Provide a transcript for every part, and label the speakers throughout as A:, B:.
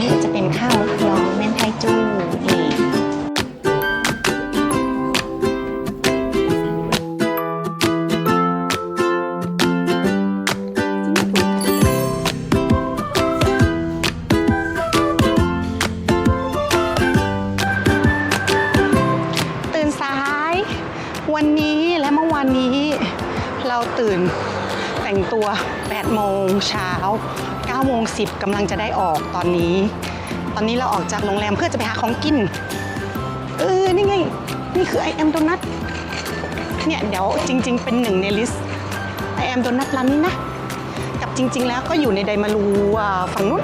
A: นี้จะเป็นข้าว 10กำลังจะได้ออกตอนนี้ ตอนนี้เราออกจากโรงแรมเพื่อจะไปหาของกิน เออ นี่ไง นี่คือ I am Donut เนี่ยเดี๋ยวจริง ๆ เป็นหนึ่งในลิสต์ I am Donut ร้านนี้นะ กับจริง ๆ แล้วก็อยู่ในไดมารูฝั่งนู้น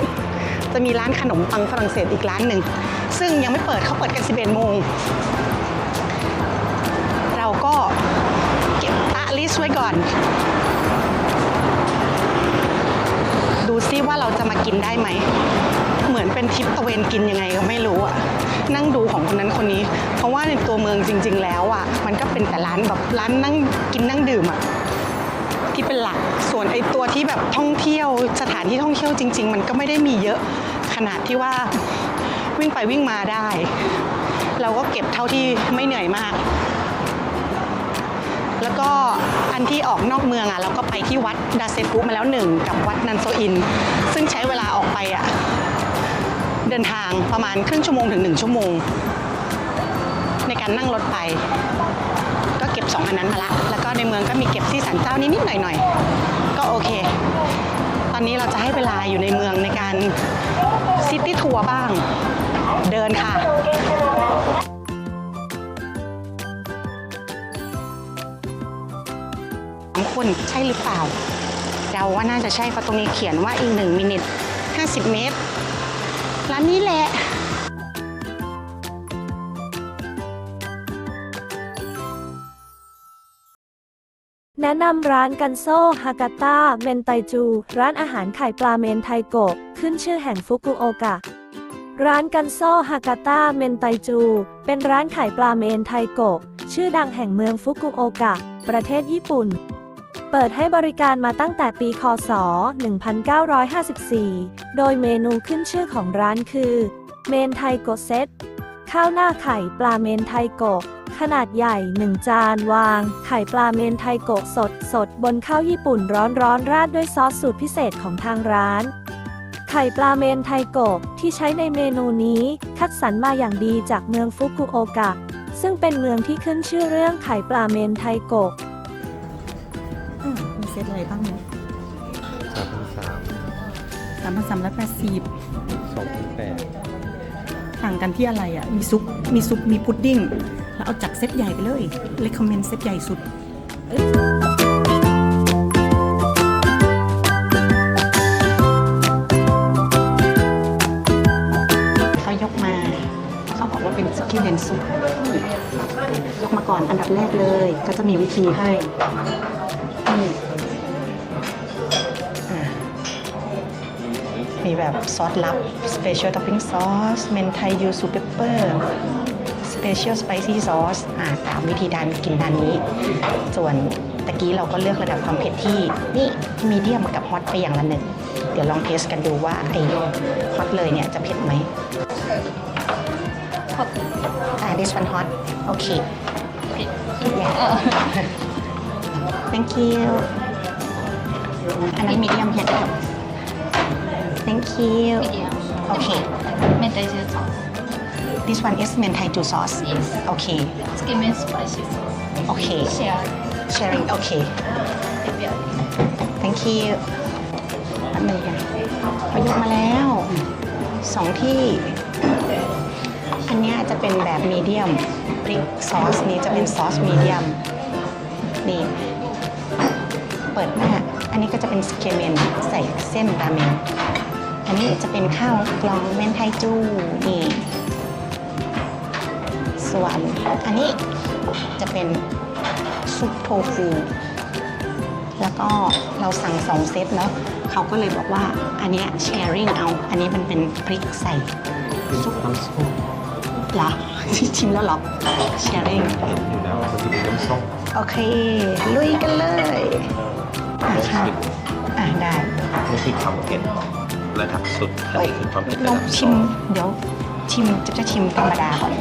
A: จะมีร้านขนมปังฝรั่งเศสอีกร้านหนึ่ง ซึ่งยังไม่เปิดเขาเปิดกัน 11 โมง เราก็เก็บตะลิสต์ไว้ก่อน ซิว่าเราจะมากินได้ไหม เหมือนเป็นทริปตะเวนกินยังไงก็ไม่รู้อะนั่งดูของคนนั้นคนนี้ เพราะว่าในตัวเมืองจริง ๆ แล้วอะมันก็เป็นแต่ร้านแบบร้านนั่งกินนั่งดื่มอะที่เป็นหลัก ส่วนไอ้ตัวที่แบบท่องเที่ยวสถานที่ท่องเที่ยวจริง ๆ มันก็ไม่ได้มีเยอะขนาดที่ว่าวิ่งไปวิ่งมาได้ เราก็เก็บเท่าที่ไม่เหนื่อยมาก แล้วก็อันที่ออกนอกเมืองอะเราก็ไปที่วัดดาเซฟุมาแล้วหนึ่งกับวัดนันโซอิน ซึ่งใช้เวลาออกไปอะเดินทางประมาณครึ่งชั่วโมงถึงหนึ่งชั่วโมง ในการนั่งรถไป ก็เก็บสองอันนั้นมาละ แล้วก็ในเมืองก็มีเก็บที่สันเจ้านิดๆหน่อยๆ ก็โอเค ตอนนี้เราจะให้เวลาอยู่ในเมืองในการซิตี้ทัวร์บ้าง เดินค่ะ นใช่หรือเปล่าเราว่าน่าจะใช่เพราะตรงนี้เขียนว่าอีกหนึ่งมินิท50 เมตร ร้านนี้แหละ
B: แนะนำร้านกันโซฮากาตะเมนไตจู ร้านอาหารไข่ปลาเมนไทโกะขึ้นชื่อแห่งฟุกุโอกะ ร้านกันโซฮากาตะเมนไตจู เป็นร้านไข่ปลาเมนไทโกะชื่อดังแห่งเมืองฟุกุโอกะ ประเทศญี่ปุ่น เปิดให้บริการมาตั้งแต่ปี คศ 1954 โดยเมนูขึ้นชื่อของร้านคือ เมนไทโกเซต ข้าวหน้าไข่ปลาเมนไทโกขนาดใหญ่ 1 จานวาง ไข่ปลาเมนไทโกสดสดบนข้าวญี่ปุ่นร้อนร้อนๆ ราดด้วยซอสสูตรพิเศษของทางร้าน ไข่ปลาเมนไทโกที่ใช้ในเมนูนี้คัดสรรมาอย่างดีจากเมืองฟุกุโอกะ ซึ่งเป็นเมืองที่ขึ้นชื่อเรื่องไข่ปลาเมนไทโก
C: เซตอะไรบ้างเนี่ย
D: สามพันสาม
C: สามพันสามร้อยแปดสิบ
D: สองพันแปด
C: ต่างกันที่อะไรอะ มีซุป มีซุป มีพุดดิ้ง แล้วเอาจัดเซตใหญ่ไปเลยเลคคอมเมนต์เซตใหญ่สุด
A: เขายกมาเขาบอกว่าเป็นสกิลเลนซุปยกมาก่อนอันดับแรกเลย ก็จะมีวิธีให้นี่ มีแบบซอสลับ Special Topping Sauce เมนไทยูซูเปเปอร์ Special Spicy Sauce อ่าตามวิธีการกินด้านนี้ ส่วนตะกี้เราก็เลือกระดับความเผ็ดที่นี่มีเดียมกับฮอตไปอย่างละหนึ่ง เดี๋ยวลองเทสกันดูว่าไอ้ฮอตเลยเนี่ยจะเผ็ดไหมอ่า this one hot โอเค yeah thank you อันนั้นมีเดียมเผ็ด thank you
E: okay Mentai sauce.
A: this one is mentai juice sauce
E: Yes.
A: okay It's give
E: me spicy sauce. okay Share.
A: sharing
E: okay Yeah.
A: thank you อันหนึ่งค่ะประยุกต์มาแล้วสองที่ อันเนี้ยจะเป็นแบบมีเดียมพริกซอสนี้จะเป็นซอสมีเดียม นี่ เปิดหน้าอันนี้ก็จะเป็นสเกเมนใส่เส้นราเมง อันนี้จะเป็นข้าวกลองเมนไทจูนี่ ส่วนอันนี้จะเป็นซุปโทฟูแล้วก็เราสั่งสองเซตเนาะเขาก็เลยบอกว่าอันเนี้ย sharing เอา อันนี้มันเป็นพริกใส่
D: เป็นน้ำส้ม
A: เหรอชิมแล้วเหรอ sharing
D: อยู่แล้วมันจะเป็นน้ำส้ม
A: โอเค ลุยกันเลย อะค่ะอะได้
D: นี่คือความเผ็ด ระดับสุดขั้นสุดความเผ็ดระ
A: เรา
D: ดับส
A: ชิ
D: อ
A: ม
D: ง
A: เดี๋ยวชิมจะจะชิมธรรมดาก่อน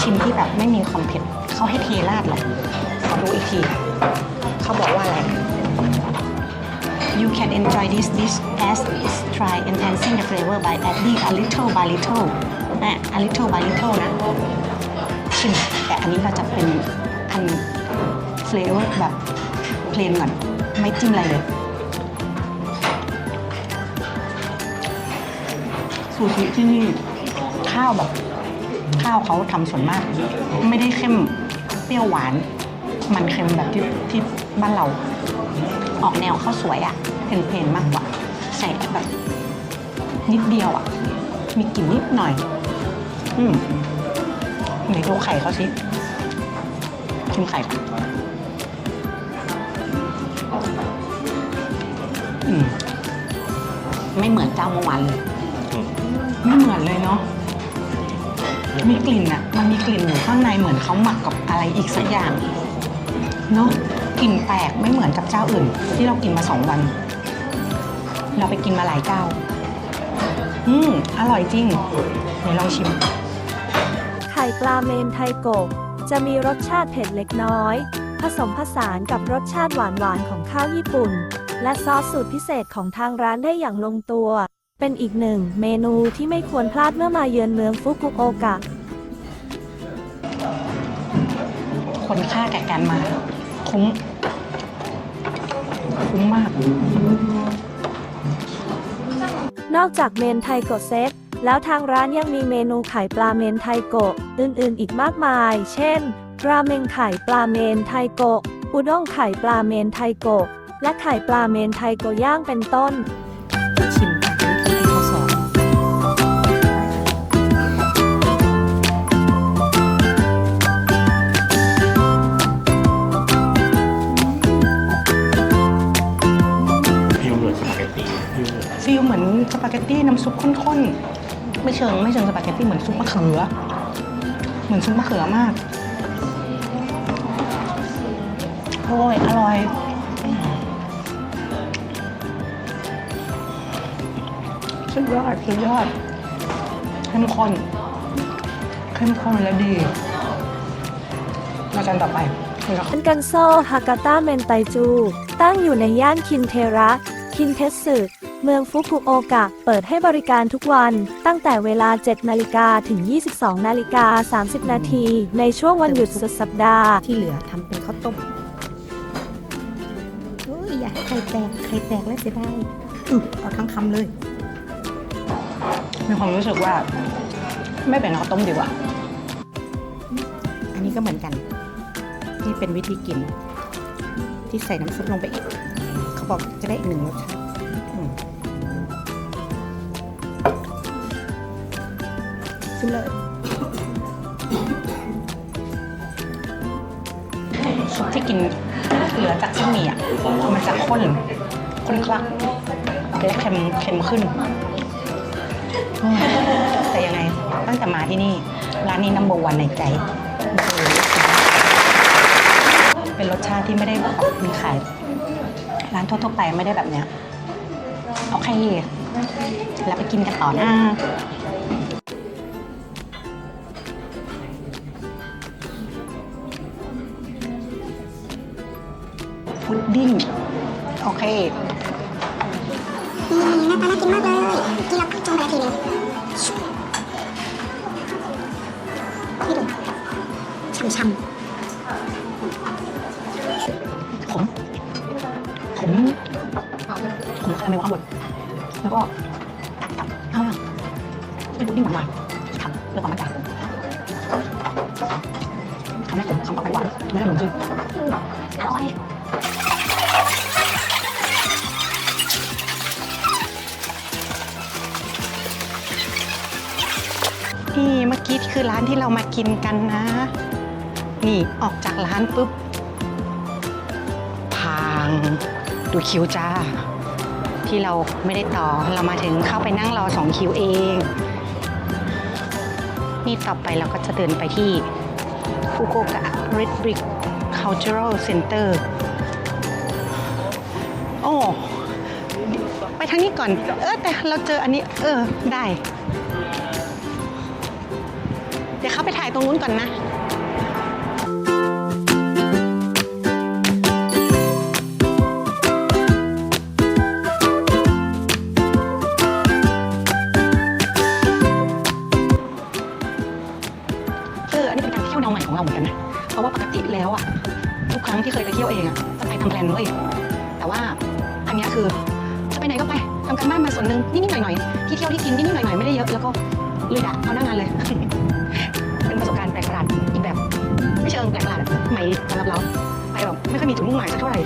A: ชิมที่แบบไม่มีความเผ็ดเขาให้เทราดเหรอขอดูอีกทีเขาบอกว่าอะไร You can enjoy this dish as is try enhancing the flavor by adding a little by little นะ a little by little นะ ชิม แต่อันนี้เราจะเป็นอัน flavor แบบเพลนก่อน ไม่จิ้มอะไรเลย ซูชิที่นี่ข้าวแบบข้าวเขาทำส่วนมาก ไม่ได้เข้มเปรี้ยวหวาน มันเค็มแบบที่ที่บ้านเรา ออกแนวข้าวสวยอะ่ะเพลนๆมากกว่า ใส่แบบนิดเดียวอะ่ะ มีกลิ่นนิดหน่อย อืมไหนดูไข่เขาสิชิมไข่ก่อนอืมไม่เหมือนเจ้าเมื่อวานเลย ไม่เหมือนเลยเนาะมีกลิ่นอะมันมีกลิ่นอยู่ข้างในเหมือนเขาหมักกับอะไรอีกสักอย่างเนาะกลิ่นแปลกไม่เหมือนกับเจ้าอื่น ที่เรากินมาสองวัน เราไปกินมาหลายเจ้า อืมอร่อยจริงเดี๋ยวลองชิม
B: ไข่ปลาเมนไทโกะจะมีรสชาติเผ็ดเล็กน้อย ผสมผสานกับรสชาติหวานๆของข้าวญี่ปุ่น และซอสสูตรพิเศษของทางร้านได้อย่างลงตัว เป็นอีกหนึ่งเมนูที่ไม่ควรพลาดเมื่อมาเยือนเมืองฟุกุโอกะ
A: คนค่าแก่การมา คุ้ม คุ้มมาก
B: นอกจากเมนไทโกะเซตแล้วทางร้านยังมีเมนูไข่ปลาเมนไทโกะอื่นๆ อีกมากมาย เช่น ราเมงไข่ปลาเมนไทโกะ อุด้งไข่ปลาเมนไทโกะ และไข่ปลาเมนไทโกะย่างเป็นต้น
C: ชิม ส
D: ปาเกตตี้น้ำ
A: ซุปข้นๆ ไม่เชิงไม่เชิงสปาเกตตี้เหมือนซุปมะเขือ เหมือนซุปมะเขือมาก โอ้ย อร่อยสุดยอดสุดยอดเข้มข้นเข้มข้นและดีมาจานต่อไปนะครับ
B: ร้านกันโซฮากาตะเมนไตจู ตั้งอยู่ในย่านคินเทระ คินเทสึ เมืองฟุกุโอกะ เปิดให้บริการทุกวัน ตั้งแต่เวลา 7 นาฬิกาถึง 22 นาฬิกา 30 นาที ในช่วงวันหยุดสุดสัปดาห์
C: ที่เหลือทำเป็นข้าวต้มโอ้ยอยากให้ไข่แตกไข่แตกแล้วเสียดายอือเอาทั้งคำเลย
A: มีความรู้สึกว่า ไม่เป็นข้าวต้มดีกว่า
C: อันนี้ก็เหมือนกัน นี่เป็นวิธีกิน ที่ใส่น้ำซุปลงไปอีก เขาบอกจะได้อีกหนึ่งรสชาติ ชิมเลย
A: ซุปที่กินเหลือจากเส้นหมี่อะ มันจะข้นข้นคลักและเค็มเค็มขึ้นอืมแต่ยังไง ตั้งแต่มาที่นี่ ร้านนี้นัมเบอร์วันในใจ เป็นรสชาติที่ไม่ได้แบบมีขาย ร้านทั่วๆไปไม่ได้แบบเนี้ย โอเค แล้วไปกินกันต่อหน้า พุดดิ้ง โอเค
F: อืมน้าตาน่ากินมากเลย กินแล้วจงไปทีนึงนี่ดูช่ำ
A: ผมผมผมคาราเมลข้างบนแล้วก็อ่าเป็นพุดดิ้งหวานๆทำเพื่อความมั่นใจทำให้ผมคำต่อไปหวานไม่ได้เหมือนจริงอร่อย นี่เมื่อกี้คือร้านที่เรามากินกันนะ นี่ออกจากร้านปุ๊บพางดูคิวจ้า ที่เราไม่ได้ต่อเรามาถึงเข้าไปนั่งรอสองคิวเอง นี่ต่อไปเราก็จะเดินไปที่ฟุกุโอกะ Red Brick Cultural Center ไปทางนี้ก่อน เออแต่เราเจออันนี้ เออได้ เดี๋ยวเข้าไปถ่ายตรงนู้นก่อนนะเอออันนี้เป็นการเที่ยวแนวใหม่ของเราเหมือนกันนะ เพราะว่าปกติแล้วอะทุกครั้งที่เคยไปเที่ยวเองอะจะไปทำแพลนเลย ลยดะเอาหน้างานเลย เป็นประสบการณ์แปลกประหลาดอีกแบบ ไม่เชิงแปลกประหลาดใหม่สำหรับเราไปแบบไม่ค่อยมีจุดมุ่งหมายสักเท่าไหร่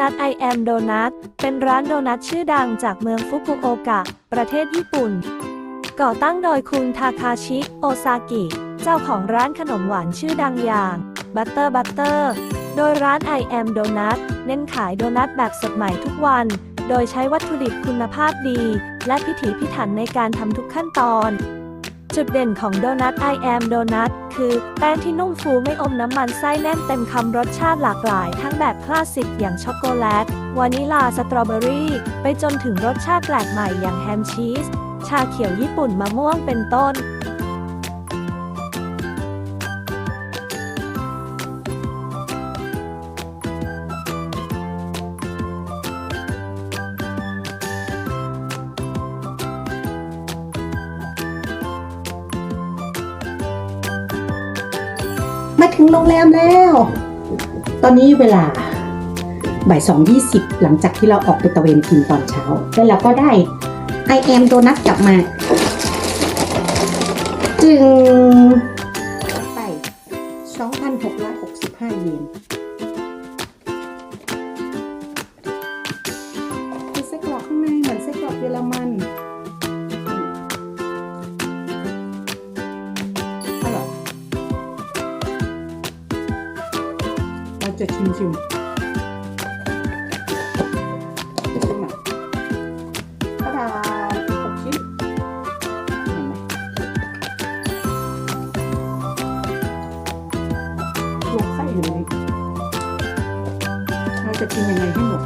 C: ร้านโดนัท
B: เป็นร้านโดนัทชื่อดังจากเมืองฟุกุโอกะ ประเทศญี่ปุ่น ก่อตั้งโดยคุณทาคาชิ โอซากิ เจ้าของร้านขนมหวานชื่อดังอย่าง Butter Butter โดยร้าน I am Donut เน้นขายโดนัทแบบสดใหม่ทุกวัน โดยใช้วัตถุดิบคุณภาพดี และพิถีพิถันในการทำทุกขั้นตอน จุดเด่นของโดนัท I am Donut คือ แป้งที่นุ่มฟูไม่อมน้ำมันไส้แน่นเต็มคำรสชาติหลากหลาย ทั้งแบบคลาสสิกอย่างช็อกโกแลต วานิลาสตรอเบอรี่ ไปจนถึงรสชาติแปลกใหม่อย่างแฮมชีส ชาเขียวญี่ปุ่นมะม่วงเป็นต้น
C: ถึงโรงแรมแล้ว ตอนนี้เวลาบ่ายสองยี่สิบหลังจากที่เราออกไปตะเวนกินตอนเช้า แล้วเราก็ได้ไอแอมโดนัทกลับมา จึง จะชิมชิมจะชิมอะกระดาษหกชิ้นเห็นไหมรวมไส้อยู่เลยเราจะกินยังไงให้หมด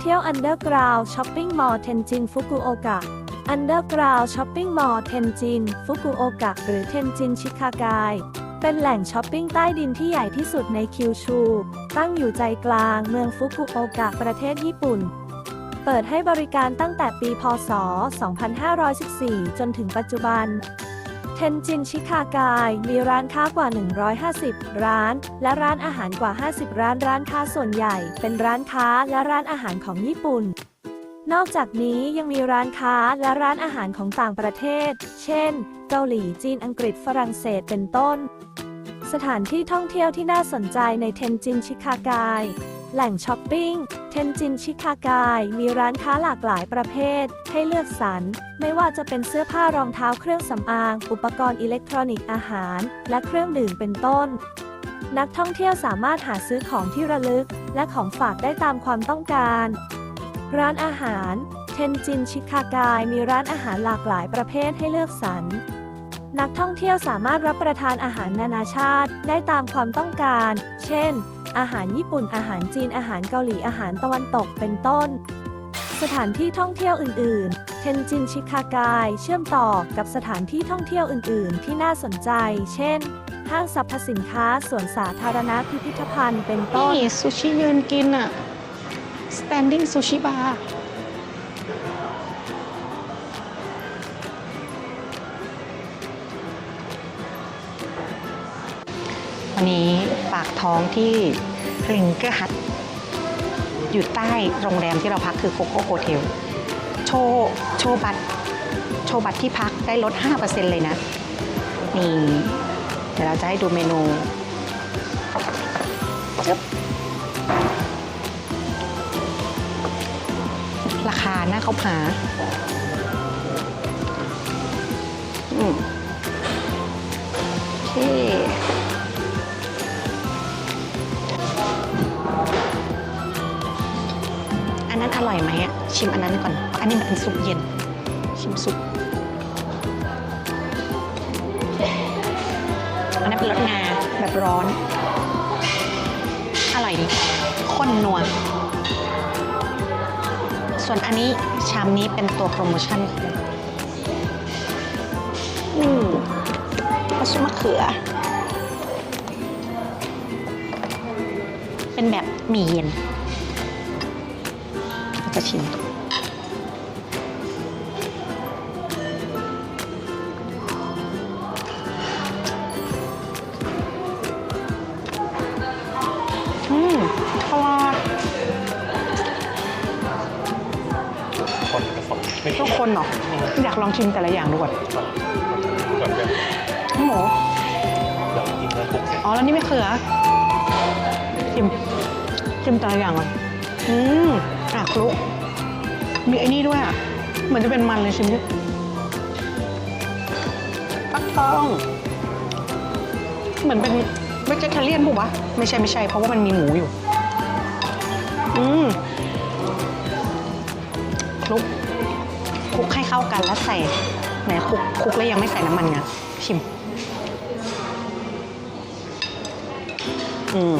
B: เที่ยว Underground Shopping Mall เทนจินฟุกุโอกะ Underground Shopping Mall เทนจินฟุกุโอกะหรือเทนจินชิคากาย เป็นแหล่งช้อปปิ้งใต้ดินที่ใหญ่ที่สุดในคิวชู ตั้งอยู่ใจกลางเมืองฟุกุโอกะประเทศญี่ปุ่น เปิดให้บริการตั้งแต่ปี พ.ศ.2514 จนถึงปัจจุบัน เทนจินชิคากาย มีร้านค้ากว่า 150 ร้าน และร้านอาหารกว่า 50 ร้านร้านค้าส่วนใหญ่ เป็นร้านค้าและร้านอาหารของญี่ปุ่น นอกจากนี้ยังมีร้านค้าและร้านอาหารของต่างประเทศ เช่น เกาหลีจีนอังกฤษฝรั่งเศสเป็นต้น สถานที่ท่องเที่ยวที่น่าสนใจในเทนจินชิคากาย แหล่งช้อปปิ้ง เทนจินชิคากาย มีร้านค้าหลากหลายประเภท ให้เลือกสรร ไม่ว่าจะเป็นเสื้อผ้ารองเท้าเครื่องสำอาง อุปกรณ์อิเล็กทรอนิกส์อาหาร และเครื่องดื่มเป็นต้น นักท่องเที่ยวสามารถหาซื้อของที่ระลึก และของฝากได้ตามความต้องการ ร้านอาหาร เทนจินชิคากาย มีร้านอาหารหลากหลายประเภทให้เลือกสรร นักท่องเที่ยวสามารถรับประทานอาหารนานาชาติได้ตามความต้องการ เช่น อาหารญี่ปุ่น อาหารจีน อาหารเกาหลี อาหารตะวันตก เป็นต้น สถานที่ท่องเที่ยวอื่น ๆ เทนจินชิคากาย เชื่อมต่อกับสถานที่ท่องเที่ยวอื่น ๆ ที่น่าสนใจ เช่น ห้างสรรพสินค้า สวนสาธารณะ พิพิธภัณฑ์ เป็นต้น
A: นี่ซูชิยืนกินอะ standing sushi bar วันนี้ปากท้องที่ลิงเกอร์ฮัทอยู่ใต้โรงแรมที่เราพักคือโคโค่โฮเทลโชว์โชว์บัตรโชว์บัตรที่พักได้ลด 5%เลยนะ นี่ เดี๋ยวเราจะให้ดูเมนูจึ๊บราคาหน้าเขาหาอืมโอเค นนั้นอร่อยไหมอะชิมอันนั้นก่อน อันนี้มันเป็นซุปเย็น ชิมซุป อันนั้นเป็นรสงาแบบร้อน อร่อยดีข้นนัว ส่วนอันนี้ชามนี้เป็นตัวโปรโมชั่นนี่ปลาซุปมะเขือ เป็นแบบหมี่เย็น จะชิมอืมอร่อย
D: คนผสมไม่
A: ทุกคนเหรออยากลองชิมแต่ละอย่างดูก่อน
D: ก่อนจะ
A: หมู
D: เรากินแล้วปลุกเสร็จ
A: อ๋อ แล้วนี่ไม่เขือชิมชิมแต่ละอย่างก่อนอืม ลุก มีไอ้นี่ด้วยอะ เหมือนจะเป็นมันเลยชิมดิฟักทอง เหมือนเป็นเวจเทเรียนปุ๊วะ ไม่ใช่ไม่ใช่ เพราะว่ามันมีหมูอยู่ อืมคลุกคลุกให้เข้ากันแล้วใส่แหมคลุกคลุกแล้วยังไม่ใส่น้ำมันไงชิม อืม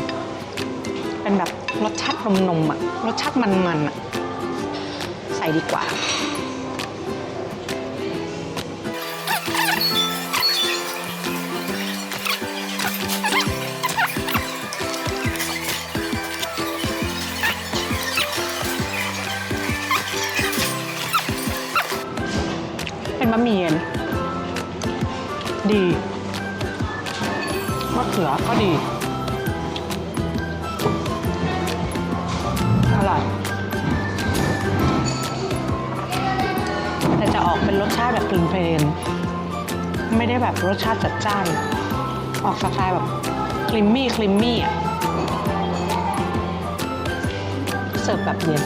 A: เป็นแบบรสชาตินมนมอะรสชาติมันมันๆอะ ดีกว่าเป็นบะหมี่เย็นดีมะเขือก็ดี เป็นรสชาติแบบกลิ่นเพลนๆไม่ได้แบบรสชาติจัดจ้าน ออกสไตล์แบบคลิมมี่คลิมมี่อะเสิร์ฟแบบเย็น